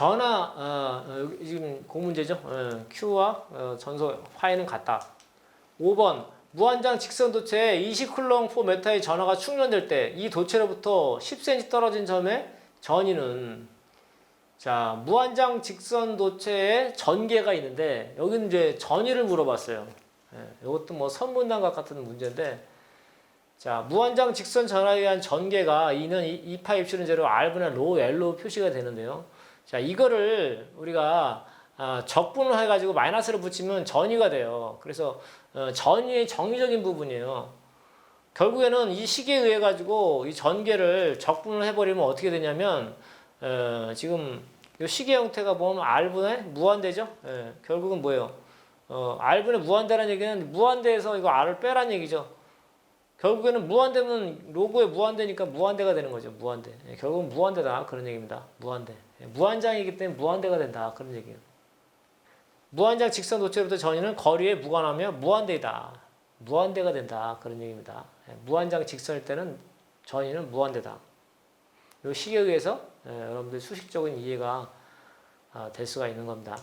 전하 어, 어, 지금 고문제죠. 어, Q와 어, 전소 화해는 같다. 5번 무한장 직선 도체에 20쿨롱 포 메타의 전하가 충전될 때 이 도체로부터 10cm 떨어진 점의 전이는 자 무한장 직선 도체에 전개가 있는데 여기는 이제 전위를 물어봤어요. 예, 이것도 뭐 선문단과 같은 문제인데 자 무한장 직선 전하에 의한 전개가 이는 2파 입실은 제로 R분의 로 L로 표시가 되는데요. 자 이거를 우리가 아, 적분을 해가지고 마이너스를 붙이면 전위가 돼요. 그래서 어, 전위의 정의적인 부분이에요. 결국에는 이 식에 의해 가지고 이 전개를 적분을 해버리면 어떻게 되냐면 어, 지금 이 식의 형태가 보면 R분의 무한대죠. 예, 결국은 뭐예요? 어, R분의 무한대라는 얘기는 무한대에서 이거 R을 빼란 얘기죠. 결국에는 무한대면 로고에 무한대니까 무한대가 되는 거죠. 무한대. 예, 결국은 무한대다 그런 얘기입니다. 무한대. 예, 무한장이기 때문에 무한대가 된다 그런 얘기예요. 무한장 직선 도체로부터 전위는 거리에 무관하며 무한대이다. 무한대가 된다 그런 얘기입니다. 예, 무한장 직선일 때는 전위는 무한대다. 이 식에 의해서 예, 여러분들 수식적인 이해가 아, 될 수가 있는 겁니다.